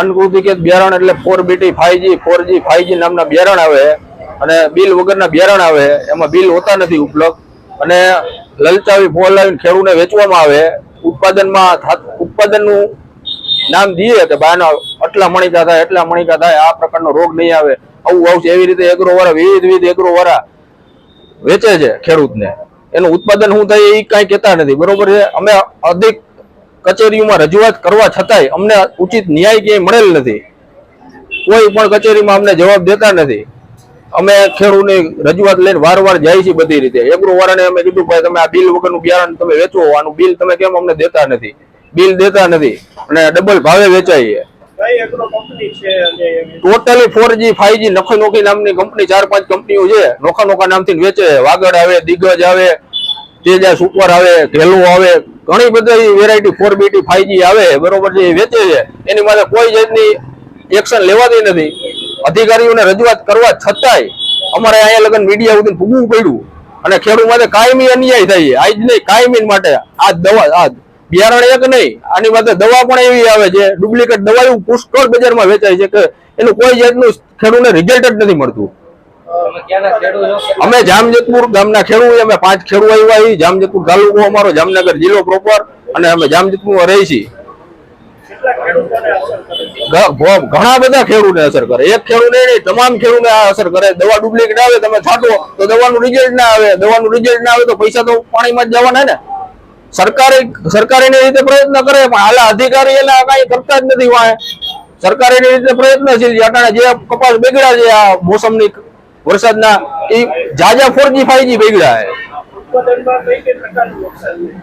અનકૃતિકેત બિયારણ એટલે four BT five G four G five G નામના બિયારણ આવે અને બિલ વગરના બિયારણ આવે, એમાં બિલ હોતા નથી ઉપલબ્ધ. અને લલચાવી, ફોલાવીને ખેડૂતને વેચવામાં આવે, ઉત્પાદનમાં ઉત્પાદનનું નામ દઈએ કે બાના આટલા મણિકા થાય, એટલા મણિકા થાય, આ પ્રકારનો રોગ નહીં આવે. આવું આવશે, એવી રીતે એગ્રો વાળા વિવિધ વિવિધ એગ્રો વાળા વેચે છે ખેડૂતને. એનું ઉત્પાદન શું થાય એ કાંઈ કહેતા નથી. બરોબર છે? અમે અધિક કચેરીઓમાં રજૂઆત કરવા છતાંય અમને ઉચિત ન્યાય ક્યાંય મળેલ નથી. કોઈ પણ કચેરીમાં અમને જવાબ દેતા નથી. અમે ખેડૂતની રજૂઆત લઈને વારંવાર જાય છીએ બધી રીતે. એગ્રો વાળાને અમે કીધું ભાઈ તમે આ બિલ વગરનું બિયારણ તમે વેચો આનું બિલ તમે કેમ અમને દેતા નથી? બિલ દેતા નથી અને ડબલ ભાવે વેચાઈએ. છે છે? Totally four G five G નોખી નોખી નામની કંપની ચાર પાંચ કંપનીઓ છે. નોખા નોખા નામથી વેચે. વાગડ આવે દિગ્ગજ આવે તેજા સુપર આવે ઘેલું આવે ઘણી બધી variety four BT five G આવે, બરોબર છે, એ વેચે છે. એની માટે કોઈ જાતની એક્શન લેવાતી નથી. અધિકારીઓને રજૂઆત કરવા છતાંય અમારે અહીંયા લગન મીડિયા સુધી ભૂગવું પડ્યું. અને ખેડૂત માટે કાયમી અન્યાય થાય છે. આજ નહીં, કાયમી માટે આ દવા, આ બિયારણ એક નહીં, આની માટે દવા પણ એવી આવે છે ડુપ્લિકેટ દવા પુષ્કળ બજારમાં વેચાય છે કે એનું કોઈ જાતનું ખેડૂતને રિઝલ્ટ જ નથી મળતું. અમે જામજતપુર ગામના ખેડૂત અમે પાંચ ખેડૂત આવ્યા છીએ. જામજતપુર તાલુકો અમારો જામનગર જિલ્લો પ્રોપર અને અમે જામજતપુરમાં રહી છીએ. ઘણા બધા ખેડૂતને અસર કરે. એક ખેડૂત નહીં તમામ ખેડૂતને આ અસર કરે. દવા ડુપ્લિકેટ આવે તમે છાંટો તો દવાનું રિઝલ્ટ ના આવે. દવાનું રિઝલ્ટ ના આવે તો પૈસા તો પાણીમાં જ જવાના ને. સરકારે સરકારે એની રીતે પ્રયત્ન કરે પણ હાલ અધિકારી એના કઈ કરતા જ નથી વાય સરકારે એની રીતે પ્રયત્નશીલ છે. અટાણે જે કપાસ બગડ્યા છે આ મોસમની વરસાદના એ જાજા ફોરજી ફાઈવજી બગડ્યા છે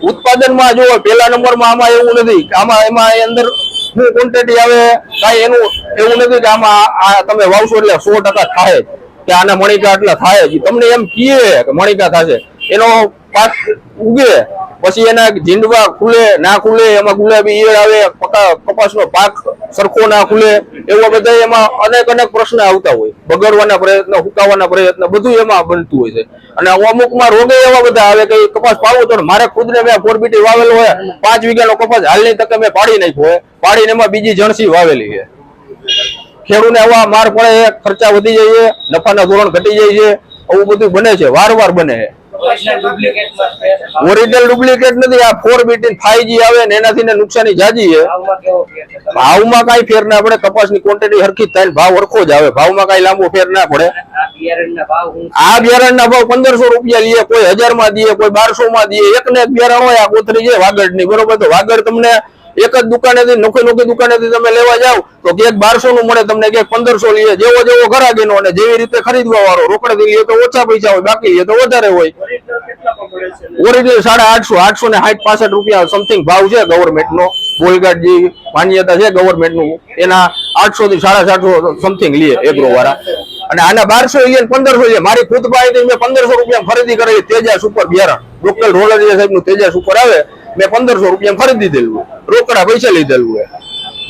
ઉત્પાદનમાં જો પેલા નંબરમાં આમાં એવું નથી આમાં એમાં અંદર શું ક્વોન્ટિટી આવે, કાંઈ એનું એવું નથી કે આમાં આ તમે વાવશો એટલે સો ટકા થાય. કે આના મણિકા એટલા થાય જ. તમને એમ કીએ કે મણિકા થશે. એનો પાક ઉગે, પછી એના ઝીંડવા ખુલે, ના ખુલે, એમાં ગુલાબી ઈયળ આવે કપાસનો પાક સરખો ના ખુલે એવા બધા એમાં અનેક અનેક પ્રશ્ન આવતા હોય. બગડવાના પ્રયત્ન, હુકાવાના પ્રયત્ન બધું એમાં બનતું હોય છે. અને અમુકમાં રોગે એવા બધા આવે કે કપાસ પાડવો તો મારે ખુદને મેં ફોરબીટી વાવેલો હોય. પાંચ વીઘાનો કપાસ હાલની તકે મેં પાડી નાખ્યો હોય. પાડીને એમાં બીજી જણસી વાવેલી છે. ખેડૂને આવા માર પડે, ખર્ચા વધી જાય છે, નફાના ધોરણ ઘટી જાય છે. આવું બધું બને છે, વારવાર બને છે. ઓરિજિનલ ડુપ્લિકેટ નથી, આ ફોર બીટી ફાઈવ આવે ને એનાથી ને નુકસાની જાજી છે. ભાવમાં કઈ ફેર ના પડે કપાસની ક્વોન્ટિટી હરખી થાય ભાવ હરખો જ આવે. ભાવમાં કાંઈ લાંબો ફેર ના પડે. આ બિયારણના ભાવ પંદરસો રૂપિયા લઈએ કોઈ હજારમાં દઈએ કોઈ બારસો માં દઈએ એક ને એક બિયારણ હોય, આ કોથરી છે વાગડની બરોબર? તો વાગડ તમને એક જ દુકાનેથી નોખી નોખી દુકાનેથી તમે લેવા જાવ તો ક્યાંક બારસો નું મળે, તમને ક્યાંક પંદરસો લઈએ. જેવો જેવો ઘરાગીનો અને જેવી રીતે ખરીદવા વાળો રોકડેથી લઈએ તો ઓછા પૈસા હોય, બાકી લઈએ તો વધારે હોય. ઓરિજિનલ સાડા આઠસો આઠસો ને સાઠ પાસઠ રૂપિયા સમથિંગ ભાવ છે ગવર્મેન્ટ નો બોલગાટ જે માન્યતા છે ગવર્મેન્ટનું એના આઠસો થી સાડા સાતસો સમથિંગ લે એગ્રો વાળા. અને આના બારસો ઇયર પંદરસો છે. મારી ખુદ પાસે મેં પંદરસો રૂપિયા ખરીદી કરેલી તેજા સુપર બિયારણ. લોકલ રોલર સાહેબનું તેજા સુપર આવે, મેં પંદરસો રૂપિયા ખરીદી દીધેલું. રોકડા પૈસા લીધેલું